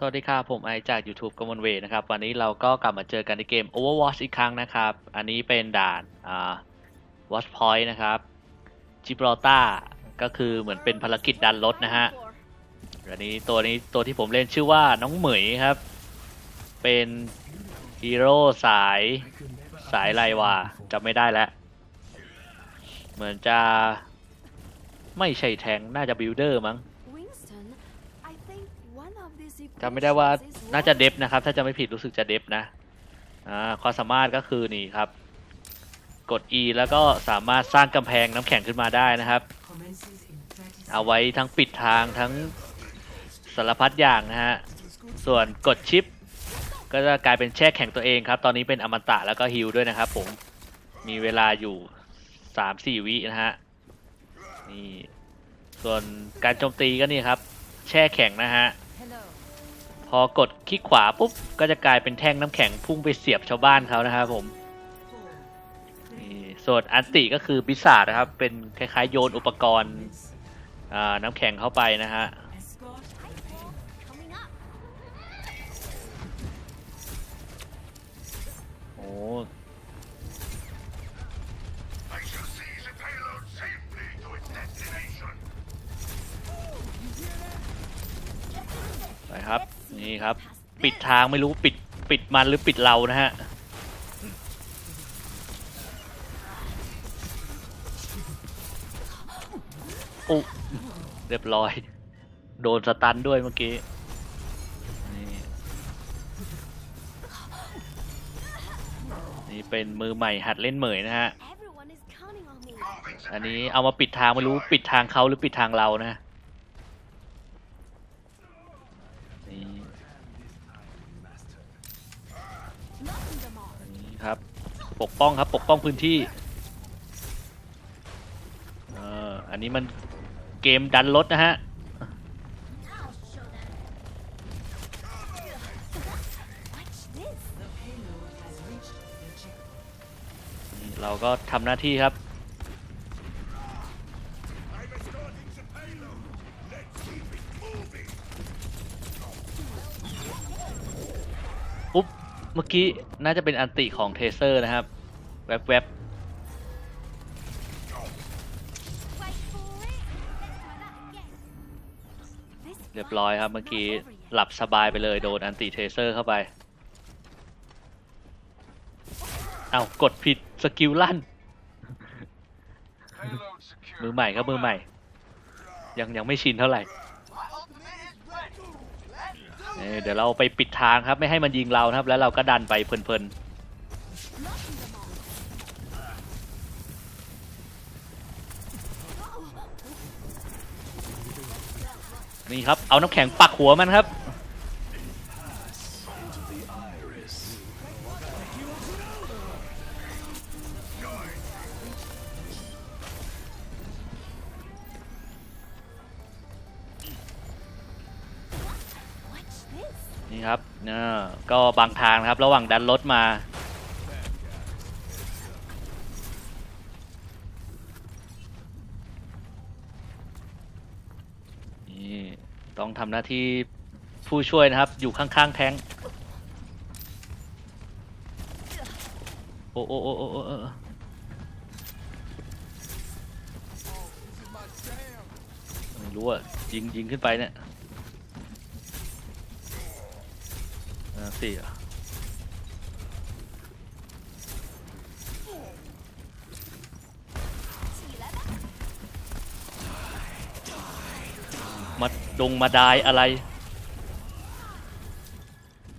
สวัสดีครับ ผมไอจาก YouTube กมลเวทนะครับ วันนี้เราก็กลับมาเจอกันในเกม Overwatch อีกครั้งนะครับ อันนี้เป็นด่านอ่า Watch Point นะครับ Gibraltar ก็คือเหมือนเป็นภารกิจดันรถนะฮะอันนี้ตัวนี้ตัวที่ผมเล่นชื่อว่าน้องเหมยครับ เป็นฮีโร่สายสายไรวะจำไม่ได้แล้ว เหมือนจะไม่ใช่แทงน่าจะบิลเดอร์มั้ง จำไม่ได้ว่าน่าจะเดฟนะครับ ถ้าจะไม่ผิดรู้สึกจะเดฟนะอ่าความสามารถก็คือนี่ครับ กด E แล้วก็สามารถสร้างกำแพงน้ำแข็งขึ้นมาได้นะครับ เอาไว้ทั้งปิดทางทั้งสารพัดอย่างนะฮะ ส่วนกดชิป ก็จะกลายเป็นแช่แข็งตัวเองครับ ตอนนี้เป็นอมตะแล้วก็ฮิลด้วยนะครับผม มีเวลาอยู่3-4วินะฮะ นี่ ส่วนการโจมตีก็นี่ครับ แช่แข็งนะฮะ พอกดคลิกขวาปุ๊บก็จะกลายเป็นแท่งน้ำแข็งพุ่งไปเสียบชาวบ้านเขานะครับผมนี่ส่วนอันติก็คือบิสาดนะครับ เป็นคล้ายๆโยนอุปกรณ์น้ำแข็งเข้าไปนะฮะ ครับนี่ครับ ปิดทางไม่รู้ปิดปิดมันหรือปิดเรานะฮะอุ๊เรียบร้อย โดนสตันด้วยเมื่อกี้นี่นี่เป็นมือใหม่หัดเล่นเหมยนะฮะ อันนี้เอามาปิดทางไม่รู้ปิดทางเขาหรือปิดทางเรานะนี่อันนี้ครับ ปกป้องครับปกป้องพื้นที่เอออันนี้มันเกมดันรถนะฮะเราก็ทำหน้าที่ครับ เมื่อกี้น่าจะเป็นอันติของเทเซอร์นะครับ แวบๆเรียบร้อยครับเมื่อกี้หลับสบายไปเลยโดนอันติเทเซอร์เข้าไป เอากดผิดสกิลลั่น Payload secure. มือใหม่ครับมือใหม่ ยังยังไม่ชินเท่าไหร่ เอ้ยเดี๋ยวเราไปปิดทางครับ ไม่ให้มันยิงเรานะครับ แล้วเราก็ดันไปเพลินๆนี่ครับเอาน้ำแข็งปักหัวมันครับ นี่ครับเนอะก็บางทางนะครับ ระหว่างดันรถมา นี่ต้องทำหน้าที่ผู้ช่วยนะครับ อยู่ข้างๆแท้งโอ้โอ้โอ้โอ้ไม่รู้อะยิงยิงขึ้นไปเนี่ย อ่าสี่เหรอมาดงมาได้อะไร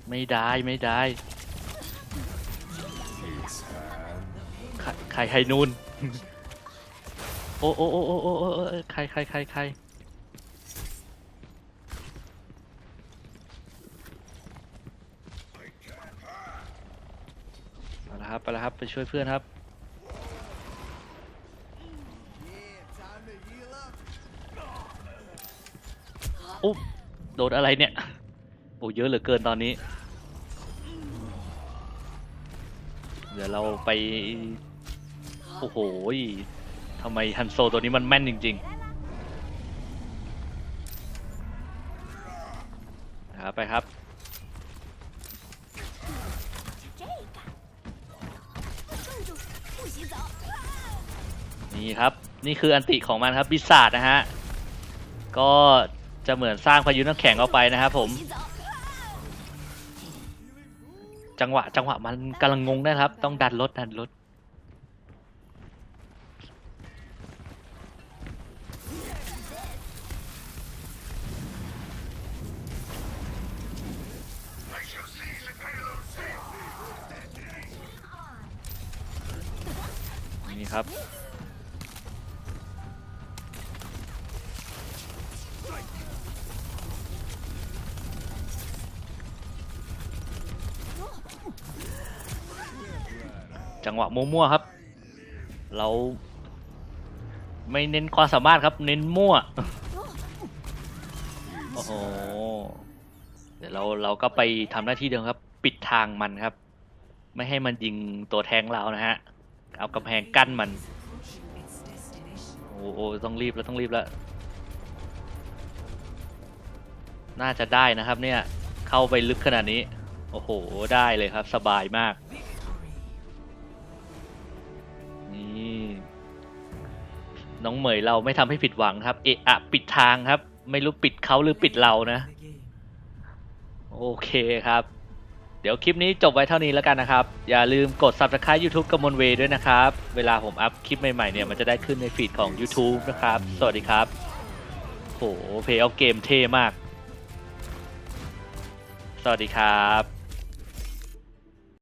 ไม่ได้ไม่ได้ใครใครใครนูนโอ้โอ้โอ้โอ้โอ้ใครใครใครใคร ไปแล้ว ครับไปแล้วครับไปช่วยเพื่อนครับอุ๊บโดนอะไรเนี่ยโอ้เยอะเหลือเกินตอนนี้ เดี๋ยวเราไป โอ้โหทำไมฮันโซตัวนี้มันแม่นจริงๆครับไปครับ นี่ครับ นี่คืออันติของมันครับบิสซาดนะฮะ ก็จะเหมือนสร้างพายุน้ำแข็งออกไปนะครับผม。จังหวะจังหวะมันกำลังงงนะครับ ต้องดันรถดันรถนี่ครับ จังหวะมั่วๆครับ เรา ไม่เน้นความสามารถครับ เน้นมั่ว โอ้โห เดี๋ยวเราเราก็ไปทำหน้าที่เดิมครับ ปิดทางมันครับ ไม่ให้มันยิงตัวแทงเรานะฮะ เอากำแพงกั้นมัน โอ้โหต้องรีบแล้วต้องรีบแล้ว น่าจะได้นะครับเนี่ย เข้าไปลึกขนาดนี้ โอ้โห ได้เลยครับ สบายมาก น้องเหมยเราไม่ทำให้ผิดหวังครับ เอะอะปิดทางครับ ไม่รู้ปิดเขาหรือปิดเรานะ โอเคครับ เดี๋ยวคลิปนี้จบไว้เท่านี้แล้วกันนะครับ อย่าลืมกด subscribe YouTube กมลเวด้วยนะครับ เวลาผมอัพคลิปใหม่ๆเนี่ยมันจะได้ขึ้นในฟีดของ YouTube นะครับ สวัสดีครับโหเพย์เอาเกมเท่มาก สวัสดีครับ